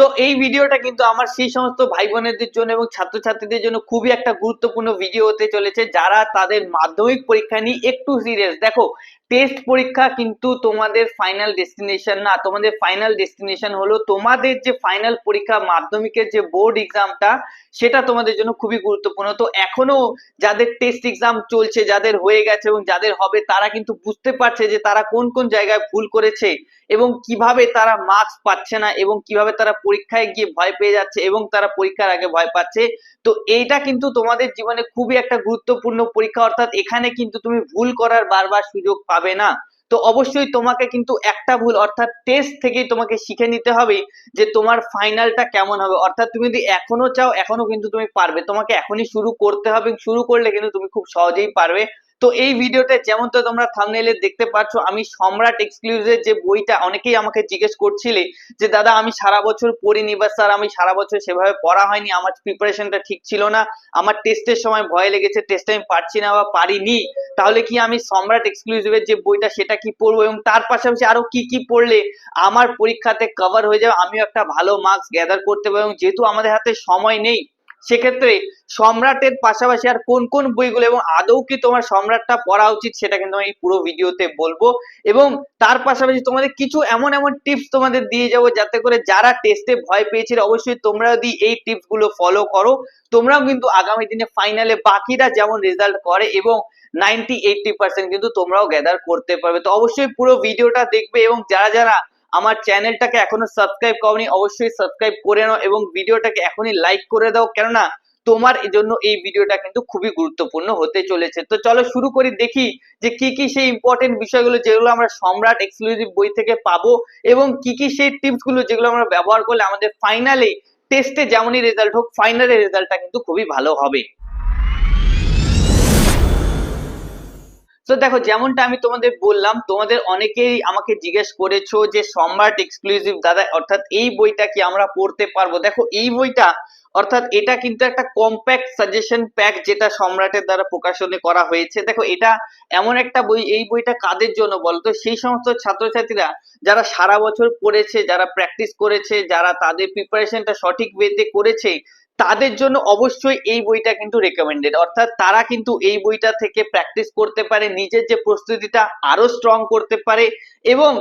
তো এই ভিডিওটা কিন্তু আমার সেই সমস্ত ভাই বোনেদের জন্য এবং ছাত্রছাত্রীদের জন্য খুবই একটা গুরুত্বপূর্ণ ভিডিও হতে চলেছে, যারা তাদের মাধ্যমিক পরীক্ষা নিয়ে একটু সিরিয়াস দেখো টেস্ট পরীক্ষা কিন্তু তোমাদের ফাইনাল ডেস্টিনেশন না, তোমাদের ফাইনাল ডেস্টিনেশন হলো তোমাদের যে ফাইনাল পরীক্ষা, মাধ্যমিকের যে বোর্ড এক্সামটা সেটা তোমাদের জন্য খুবই গুরুত্বপূর্ণ। তো এখনও যাদের টেস্ট এক্সাম চলছে, যাদের হয়ে গেছে এবং যাদের হবে, তারা কিন্তু বুঝতে পারছে যে তারা কোন কোন জায়গায় ভুল করেছে এবং কীভাবে তারা মার্কস পাচ্ছে না এবং কীভাবে তারা পরীক্ষায় গিয়ে ভয় পেয়ে যাচ্ছে এবং তারা পরীক্ষার আগে ভয় পাচ্ছে। তো এইটা কিন্তু তোমাদের জীবনে খুবই একটা গুরুত্বপূর্ণ পরীক্ষা। অর্থাৎ এখানে কিন্তু তুমি ভুল করার বারবার সুযোগ পাবে না। তো অবশ্যই তোমাকে কিন্তু একটা ভুল, অর্থাৎ টেস্ট থেকেই তোমাকে শিখে নিতে হবে যে তোমার ফাইনালটা কেমন হবে। অর্থাৎ তুমি যদি এখনও চাও, এখনও কিন্তু তুমি পারবে। তোমাকে এখনই শুরু করতে হবে। শুরু করলে কিন্তু তুমি খুব সহজেই পারবে। তো এই ভিডিওতে যেমন তো তোমরা থাম্বনেইলে দেখতে পাচ্ছ, আমি সম্রাট এক্সক্লুসিভ যে বইটা অনেকেই আমাকে জিজ্ঞেস করছিলে যে, দাদা, আমি সারা বছর পড়িনি বা স্যার, আমি সারা বছর সেভাবে পড়া হয়নি, আমার প্রিপারেশনটা ঠিক ছিল না, আমার টেস্টের সময় ভয় লেগেছে টেস্টে আমি পারছি না বা পারিনি, তাহলে কি আমি সম্রাট এক্সক্লুসিভের যে বইটা সেটা কি পড়ব এবং তার পাশাপাশি আরও কি কি পড়লে আমার পরীক্ষাতে কভার হয়ে যাবে, আমিও একটা ভালো মার্কস গ্যাদার করতে পারব এবং যেহেতু আমাদের হাতে সময় নেই সেক্ষেত্রে সম্রাটের পাশাপাশি আর কোন কোন বইগুলো এবং আদৌ কি তোমার সম্রাটটা পড়া উচিত সেটা কিন্তু আমি পুরো ভিডিওতে বলব। এবং তার পাশাপাশি তোমাদের কিছু এমন এমন টিপস তোমাদের দিয়ে যাব যাতে করে যারা টেস্টে ভয় পেয়েছিল অবশ্যই তোমরা যদি এই টিপসগুলো ফলো করো। তোমরাও কিন্তু আগামী দিনে ফাইনালে বাকিরা যেমন রেজাল্ট করে এবং নাইনটি এইটটি পার্সেন্ট কিন্তু তোমরাও গ্যাদার করতে পারবে। তো অবশ্যই পুরো ভিডিওটা দেখবে এবং যারা যারা আমার চ্যানেলটাকে এখনও সাবস্ক্রাইব করনি, অবশ্যই সাবস্ক্রাইব করে নাও এবং ভিডিওটাকে এখনই লাইক করে দাও। কেননা তোমার জন্য এই ভিডিওটা কিন্তু খুবই গুরুত্বপূর্ণ হতে চলেছে। তো চলো শুরু করি, দেখি যে কি কি সেই ইম্পর্টেন্ট বিষয়গুলো যেগুলো আমরা সম্রাট এক্সক্লুসিভ বই থেকে পাবো এবং কি কি সেই টিপসগুলো যেগুলো আমরা ব্যবহার করলে আমাদের ফাইনালে টেস্টে যেমনই রেজাল্ট হোক ফাইনালের রেজাল্টটা কিন্তু খুবই ভালো হবে। তো দেখো, যেমনটা আমি তোমাদের বললাম, তোমাদের অনেকেই আমাকে জিজ্ঞেস করেছ যে সম্রাট এক্সক্লুসিভ দাদা, অর্থাৎ এই বইটা কি আমরা পড়তে পারব? দেখো, এই বইটা, অর্থাৎ এটা কিন্তু একটা কম্প্যাক্ট সাজেশন প্যাক যেটা সম্রাটের দ্বারা প্রকাশনে করা হয়েছে। দেখো, এটা এমন একটা বই, এই বইটা কাদের জন্য বলতো সেই সমস্ত ছাত্রছাত্রীরা যারা সারা বছর পড়েছে, যারা প্র্যাকটিস করেছে, যারা তাদের প্রিপারেশনটা সঠিক ওয়েতে করেছে তাদের জন্য অবশ্যই এই বইটা কিন্তু রেকমেন্ডেড অর্থাৎ তারা কিন্তু এই বইটা থেকে প্র্যাকটিস করতে পারে, নিজের যে প্রস্তুতিটা আরও স্ট্রং করতে পারে এবং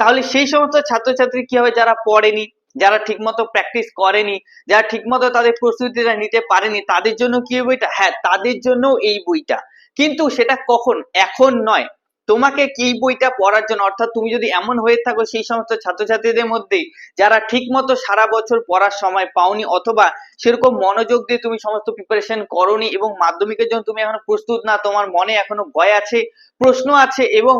তাহলে সেই সমস্ত ছাত্রছাত্রী কি হবে যারা পড়েনি, যারা ঠিকমতো প্র্যাকটিস করেনি, যারা ঠিকমতো তাদের প্রস্তুতিটা নিতে পারেনি, তাদের জন্য কি বইটা? হ্যাঁ তাদের জন্য এই বইটা। কিন্তু সেটা কখন? এখন নয়। তোমাকে কি বইটা পড়ার জন্য? অর্থাৎ তুমি যদি এমন হয়ে থাকো সেই সমস্ত ছাত্রছাত্রীদের মধ্যে যারা ঠিকমতো সারা বছর পড়ার সময় পাওনি অথবা সেরকম মনোযোগ দিয়ে তুমি সমস্ত প্রিপারেশন করনি এবং মাধ্যমিকের জন্য তুমি এখনও প্রস্তুত না, তোমার মনে এখনও ভয় আছে, প্রশ্ন আছে এবং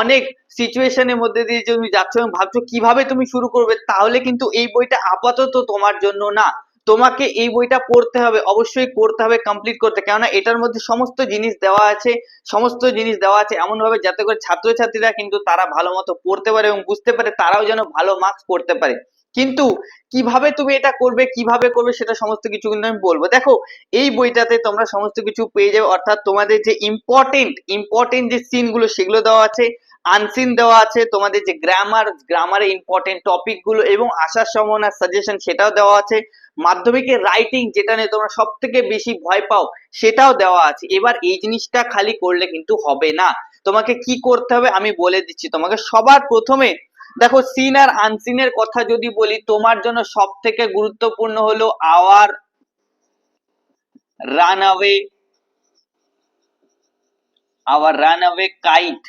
অনেক সিচুয়েশনের মধ্যে দিয়ে তুমি যাচ্ছ এবং ভাবছ কীভাবে তুমি শুরু করবে, তাহলে কিন্তু এই বইটা আপাতত তোমার জন্য না। তোমাকে এই বইটা পড়তে হবে, অবশ্যই করতে হবে কমপ্লিট করতে। কেননা এটার মধ্যে সমস্ত জিনিস দেওয়া আছে, সমস্ত জিনিস দেওয়া আছে এমন ভাবে যাতে করে ছাত্রছাত্রীরা কিন্তু তারা ভালো মতো পড়তে পারে এবং বুঝতে পারে, তারাও যেন ভালো মার্কস করতে পারে। কিন্তু কীভাবে তুমি এটা করবে, কীভাবে করবে সেটা সমস্ত কিছু কিন্তু আমি বলব। দেখো, এই বইটাতে তোমরা সমস্ত কিছু পেয়ে যাবে, অর্থাৎ তোমাদের যে ইম্পর্টেন্ট ইম্পর্টেন্ট যে সিনগুলো সেগুলো দেওয়া আছে আনসিন দেওয়া আছে, তোমাদের যে গ্রামার গ্রামারে ইম্পর্টেন্ট টপিকগুলো এবং আসার সম্ভাবনা সাজেশন সেটাও দেওয়া আছে। মাধ্যমিকের রাইটিং যেটা নিয়ে তোমরা সব থেকে বেশি ভয় পাও, সেটাও দেওয়া আছে। এবার এই জিনিসটা খালি করলে কিন্তু হবে না। তোমাকে কি করতে হবে আমি বলে দিচ্ছি। তোমাকে সবার প্রথমে, দেখো সিন আর আনসিনের কথা যদি বলি, তোমার জন্য সব থেকে গুরুত্বপূর্ণ হলো our runaway our runaway kite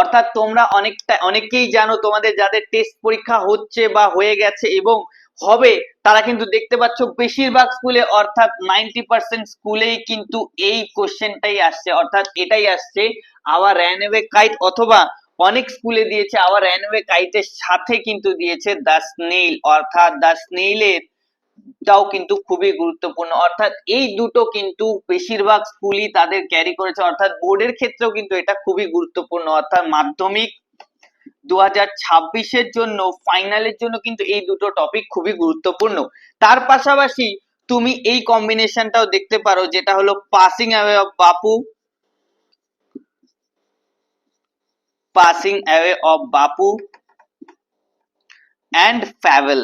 অর্থাৎ তোমরা অনেকটা, অনেকেই জানো তোমাদের যাদের টেস্ট পরীক্ষা হচ্ছে বা হয়ে গেছে এবং হবে। তারা কিন্তু দেখতে পাচ্ছ বেশিরভাগ স্কুলে, অর্থাৎ নাইনটি পার্সেন্ট স্কুলেই কিন্তু এই কোশ্চেনটাই আসছে। অর্থাৎ এটাই আসছে আওয়ার র্যানওয়ে কাইট অথবা অনেক স্কুলে দিয়েছে আওয়ার র্যানওয়ে কাইটের সাথে কিন্তু দিয়েছে দ্য স্নেইল অর্থাৎ দ্য স্নেইলের টাও কিন্তু খুবই গুরুত্বপূর্ণ। অর্থাৎ এই দুটো কিন্তু বেশিরভাগ স্কুলই তাদের ক্যারি করেছে। অর্থাৎ বোর্ডের ক্ষেত্রেও কিন্তু এটা খুবই গুরুত্বপূর্ণ। অর্থাৎ মাধ্যমিক দু হাজার ছাব্বিশের জন্য, ফাইনালের জন্য কিন্তু এই দুটো টপিক খুবই গুরুত্বপূর্ণ। তার পাশাপাশি তুমি এই কম্বিনেশনটাও দেখতে পারো, যেটা হলো passing away of Bapu. Passing away of Bapu. And fable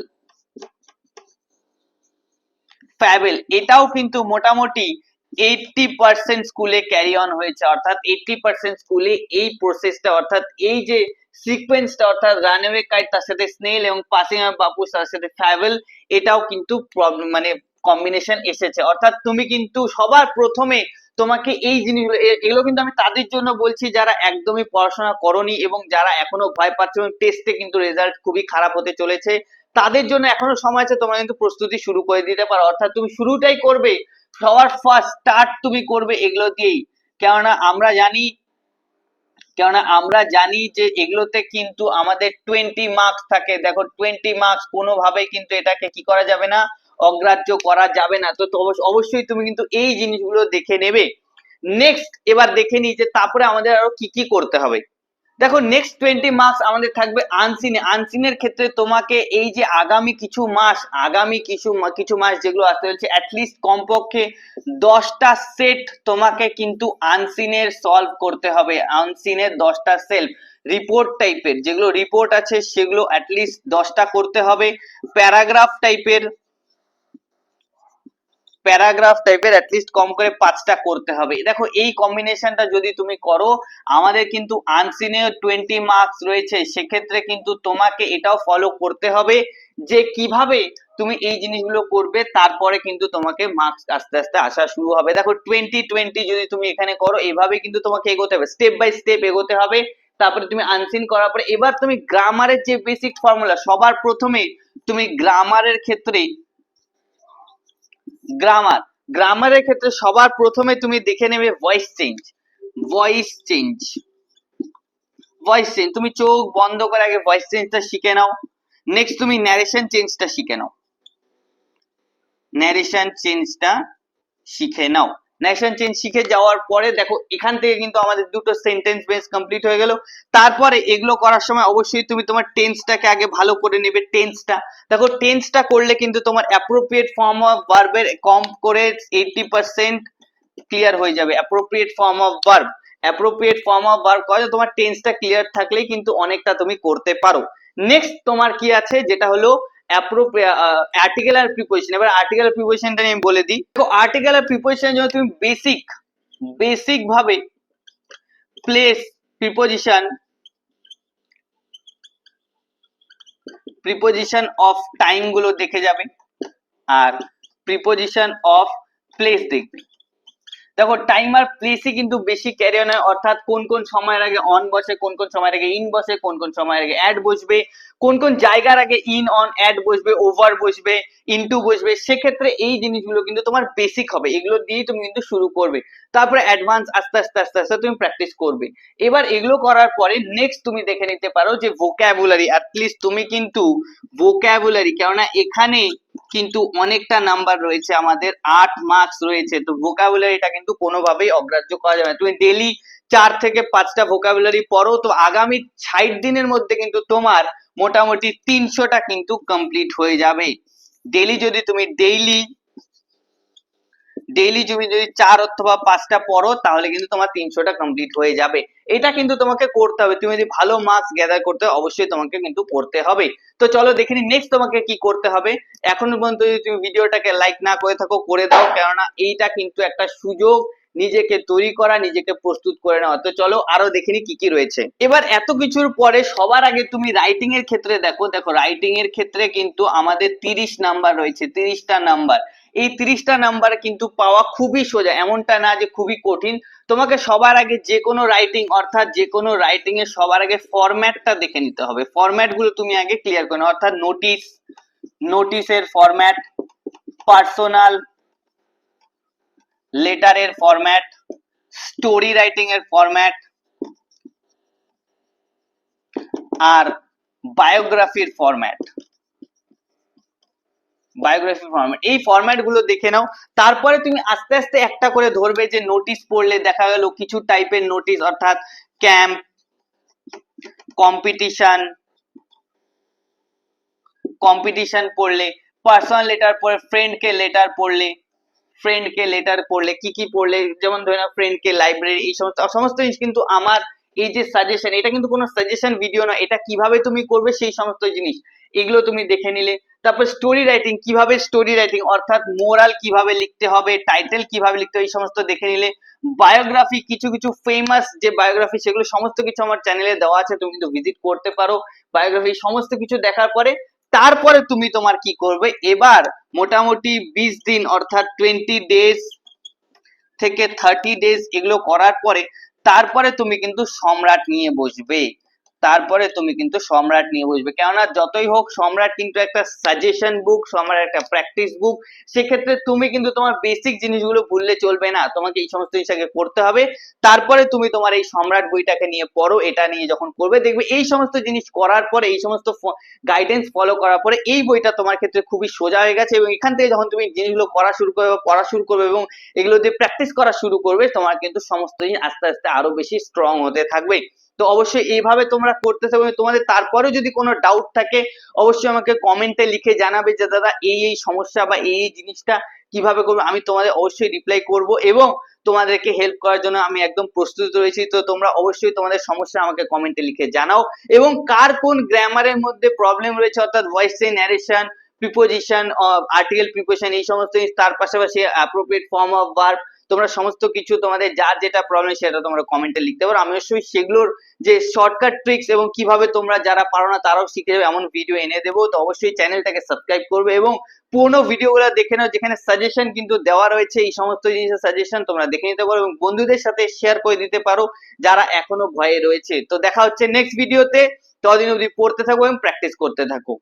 fable এটাও কিন্তু মোটামুটি এইটটি পার্সেন্ট স্কুলে ক্যারি অন হয়েছে, অর্থাৎ এইটটি পার্সেন্ট স্কুলে এই প্রসেসটা অর্থাৎ এই যে সিকোয়েন্সটা অর্থাৎ রানওয়ে কাইট তার সাথে স্নেল এবং পাসিং বাপু তার সাথে ফ্যাবেল এটাও কিন্তু প্রব- মানে কম্বিনেশন এসেছে। অর্থাৎ তুমি কিন্তু সবার প্রথমে তোমাকে এই জিনিসগুলো এগুলো কিন্তু আমি তাদের জন্য বলছি যারা একদমই পড়াশোনা করনি এবং যারা এখনও ভয় পাচ্ছে এবং টেস্টে কিন্তু রেজাল্ট খুবই খারাপ হতে চলেছে, তাদের জন্য এখনও সময় আছে, তোমরা কিন্তু প্রস্তুতি শুরু করে দিতে পারো। অর্থাৎ তুমি শুরুটাই করবে সবার ফার্স্ট স্টার্ট তুমি করবে এগুলো দিয়েই। কেননা আমরা জানি, কেননা আমরা জানি যে এগুলোতে কিন্তু আমাদের টোয়েন্টি মার্কস থাকে। দেখো টোয়েন্টি মার্কস কোনোভাবেই কিন্তু এটাকে কি করা যাবে না, অগ্রাহ্য করা যাবে না। তো তো অবশ্যই তুমি কিন্তু এই জিনিসগুলো দেখে নেবে। নেক্সট এবার দেখে নিই যে তারপরে আমাদের আরও কি কি করতে হবে। দেখো নেক্সট টোয়েন্টি মার্কস আমাদের থাকবে আনসিনে আনসিনের ক্ষেত্রে তোমাকে এই যে আগামী কিছু মাস, আগামী কিছু কিছু মাস যেগুলো আসতে চলছে অ্যাটলিস্ট কমপক্ষে দশটা সেট তোমাকে কিন্তু আনসিনের সলভ করতে হবে। আনসিনের দশটা সেলফ রিপোর্ট টাইপের যেগুলো রিপোর্ট আছে, সেগুলো অ্যাটলিস্ট দশটা করতে হবে। প্যারাগ্রাফ টাইপের প্যারাগ্রাফ টাইপের অ্যাটলিস্ট কম করে পাঁচটা করতে হবে। দেখো, এই কম্বিনেশনটা যদি তুমি করো, আমাদের কিন্তু আনসিনে টোয়েন্টি মার্কস রয়েছে। সেক্ষেত্রে কিন্তু তোমাকে এটাও ফলো করতে হবে যে কীভাবে তুমি এই জিনিসগুলো করবে, তারপরে কিন্তু তোমাকে মার্কস আস্তে আস্তে আসা শুরু হবে। দেখো টোয়েন্টি টোয়েন্টি যদি তুমি এখানে করো, এভাবে কিন্তু তোমাকে এগোতে হবে। স্টেপ বাই স্টেপ এগোতে হবে। তারপরে তুমি আনসিন করার পরে, এবার তুমি গ্রামারের যে বেসিক ফর্মুলা সবার প্রথমে তুমি গ্রামারের ক্ষেত্রে গ্রামার গ্রামারের ক্ষেত্রে সবার প্রথমে তুমি দেখে নেবে voice change voice change voice change তুমি চোখ বন্ধ করে আগে ভয়েস চেঞ্জটা শিখে নাও। নেক্সট তুমি ন্যারেশন চেঞ্জটা শিখে নাও। ন্যারেশন চেঞ্জটা শিখে নাও। ন্যারেশন চেঞ্জ শিখে যাওয়ার পরে দেখো, এখান থেকে কিন্তু আমাদের দুটো সেন্টেন্স বেস কমপ্লিট হয়ে গেল। তারপরে এগুলো করার সময় অবশ্যই তুমি তোমার টেন্সটাকে আগে ভালো করে নেবে টেন্সটা দেখো টেন্সটা করলে কিন্তু তোমার অ্যাপ্রোপ্রিয়েট ফর্ম অফ ভার্বের কম করে এইটি পার্সেন্ট ক্লিয়ার হয়ে যাবে। Appropriate form of verb appropriate form of verb করে তোমার টেন্সটা ক্লিয়ার থাকলেই কিন্তু অনেকটা তুমি করতে পারো। নেক্সট তোমার কি আছে? যেটা হলো আর্টিকেল আর প্রিপোজিশন এবার আর্টিকেল আর প্রিপোজিশনটা বলে দিই। দেখো আর্টিকেল আর তুমি বেসিক বেসিক ভাবে প্লেস প্রিপোজিশন প্রিপোজিশন অফ টাইমগুলো দেখে যাবে আর প্রিপোজিশন অফ প্লেস দেখবে। দেখো টাইম আর প্লেসই কিন্তু বেশি ক্যারি অন অর্থাৎ কোন কোন সময়ের আগে অন বসে, কোন কোন সময়ের আগে ইন বসে, কোন কোন সময়ের আগে অ্যাড বসবে কোন কোন জায়গার আগে ইন অন অ্যাড বসবে ওভার বসবে ইনটু বসবে, সেক্ষেত্রে এই জিনিসগুলো কিন্তু তোমার বেসিক হবে। এগুলো দিয়েই তুমি কিন্তু শুরু করবে। তারপরে অ্যাডভান্স আস্তে আস্তে আস্তে আস্তে তুমি প্র্যাকটিস করবে। এবার এগুলো করার পরে নেক্সট তুমি দেখে নিতে পারো যে ভোক্যাবুলারি অ্যাটলিস্ট তুমি কিন্তু ভোক্যাবুলারি কেননা এখানে কিন্তু অনেকটা নাম্বার রয়েছে, আমাদের আট মার্কস রয়েছে। তো ভোকাবুলারিটা কিন্তু কোনোভাবেই অগ্রাহ্য করা যাবে না। তুমি ডেলি চার থেকে পাঁচটা ভোকাবুলারি পড়ো, তো আগামী ষাট দিনের মধ্যে কিন্তু তোমার মোটামুটি তিনশোটা কিন্তু কমপ্লিট হয়ে যাবে। ডেলি যদি তুমি ডেইলি ডেইলি তুমি যদি চার অথবা পাঁচটা পড়ো, তাহলে কিন্তু তোমার তিনশোটা কমপ্লিট হয়ে যাবে। এটা কিন্তু তোমাকে করতে হবে। তুমি যদি ভালো মার্কস গ্যাদার করতে, অবশ্যই তোমাকে কিন্তু করতে হবে। তো চলো দেখে নি নেক্সট তোমাকে কি করতে হবে। এখনও পর্যন্ত যদি তুমি ভিডিওটাকে লাইক না করে থাকো, করে দাও। কেননা এইটা কিন্তু একটা সুযোগ। নিজেকে তৈরি করা, নিজেকে প্রস্তুত করে নেওয়া। তো চলো আরও দেখে নি কি কি রয়েছে। এবার এত কিছুর পরে সবার আগে তুমি রাইটিং এর ক্ষেত্রে দেখো দেখো রাইটিং এর ক্ষেত্রে কিন্তু আমাদের তিরিশ নাম্বার রয়েছে, তিরিশটা নাম্বার এই তিরিশটা নাম্বার কিন্তু পাওয়া খুবই সোজা, এমনটা না যে খুবই কঠিন। তোমাকে সবার আগে যে কোনো রাইটিং অর্থাৎ যে কোনো রাইটিং এর সবার আগে ফরম্যাটটা দেখে নিতে হবে। ফরম্যাটগুলো তুমি আগে ক্লিয়ার করে অর্থাৎ নোটিশ নোটিশের ফরম্যাট পার্সোনাল লেটারের ফরম্যাট স্টোরি রাইটিং এর ফরম্যাট আর বায়োগ্রাফির ফরম্যাট বায়োগ্রাফি ফরম্যাট এই ফরম্যাটগুলো দেখে নাও। তারপরে তুমি আস্তে আস্তে একটা করে ধরবে যে নোটিশ পড়লে দেখা গেল কিছু টাইপের নোটিশ অর্থাৎ ক্যাম্প কম্পিটিশন কম্পিটিশন পড়লে পার্সোনাল লেটার পড়ে ফ্রেন্ডকে লেটার পড়লে ফ্রেন্ডকে লেটার পড়লে, কি কি পড়লে, যেমন ধরে নাও ফ্রেন্ডকে লাইব্রেরি এই সমস্ত সমস্ত জিনিস কিন্তু আমার এই যে সাজেশন এটা কিন্তু কোনো সাজেশন ভিডিও না এটা কীভাবে তুমি করবে সেই সমস্ত জিনিস, এগুলো তুমি দেখে নিলে। তারপর স্টোরি রাইটিং কীভাবে স্টোরি রাইটিং অর্থাৎ মোরাল কীভাবে লিখতে হবে টাইটেল কীভাবে লিখতে হবে, এই সমস্ত দেখে নিলে। বায়োগ্রাফি কিছু কিছু ফেমাস যে বায়োগ্রাফি সেগুলো সমস্ত কিছু আমার চ্যানেলে দেওয়া আছে, তুমি কিন্তু ভিজিট করতে পারো। বায়োগ্রাফি সমস্ত কিছু দেখার পরে তারপরে তুমি তোমার কি করবে? এবার মোটামুটি বিশ দিন অর্থাৎ টোয়েন্টি ডেজ থেকে থার্টি ডেজ এগুলো করার পরে তারপরে তুমি কিন্তু সম্রাট নিয়ে বসবে। তারপরে তুমি কিন্তু সম্রাট নিয়ে বসবে। কেননা যতই হোক, সম্রাট কিন্তু একটা সাজেশন বুক সম্রাট একটা প্র্যাকটিস বুক সেক্ষেত্রে তুমি কিন্তু তোমার বেসিক জিনিসগুলো ভুললে চলবে না। তোমাকে এই সমস্ত জিনিস আগে করতে হবে। তারপরে তুমি তোমার এই সম্রাট বইটাকে নিয়ে পড়ো, এটা নিয়ে যখন করবে, দেখবে এই সমস্ত জিনিস করার পরে, এই সমস্ত গাইডেন্স ফলো করার পরে, এই বইটা তোমার ক্ষেত্রে খুবই সোজা হয়ে গেছে এবং এখান থেকে যখন তুমি জিনিসগুলো করা শুরু করবে পড়া শুরু করবে এবং এগুলো দিয়ে প্র্যাকটিস করা শুরু করবে, তোমার কিন্তু সমস্ত জিনিস আস্তে আস্তে আরও বেশি স্ট্রং হতে থাকবে। তো অবশ্যই এইভাবে তোমরা করতে থাকবে তোমাদের তারপরেও যদি কোনো ডাউট থাকে, অবশ্যই আমাকে কমেন্টে লিখে জানাবে যে, দাদা, এই এই সমস্যা বা এই এই জিনিসটা কীভাবে করবে? আমি তোমাদের অবশ্যই রিপ্লাই করব এবং তোমাদেরকে হেল্প করার জন্য আমি একদম প্রস্তুত রয়েছি। তো তোমরা অবশ্যই তোমাদের সমস্যা আমাকে কমেন্টে লিখে জানাও। এবং কার কোন গ্রামারের মধ্যে প্রবলেম রয়েছে, অর্থাৎ voice narration preposition article preposition এই সমস্ত জিনিস, তার পাশাপাশি অ্যাপ্রোপ্রিয়েট ফর্ম অফ ভার্ব তোমরা সমস্ত কিছু তোমাদের যার যেটা প্রবলেম সেটা তোমরা কমেন্টে লিখতে পারো। আমি অবশ্যই সেগুলোর যে শর্টকাট ট্রিক্স এবং কীভাবে তোমরা যারা পারো না তারাও শিখে যাবে এমন ভিডিও এনে দেবো। তো অবশ্যই চ্যানেলটাকে সাবস্ক্রাইব করবে এবং পুরোনো ভিডিওগুলো দেখে নাও যেখানে সাজেশন কিন্তু দেওয়া রয়েছে, এই সমস্ত জিনিসের সাজেশন তোমরা দেখে নিতে পারো এবং বন্ধুদের সাথে শেয়ার করে দিতে পারো যারা এখনও ভয়ে রয়েছে। তো দেখা হচ্ছে নেক্সট ভিডিওতে ততদিন অবধি পড়তে থাকো এবং প্র্যাকটিস করতে থাকো।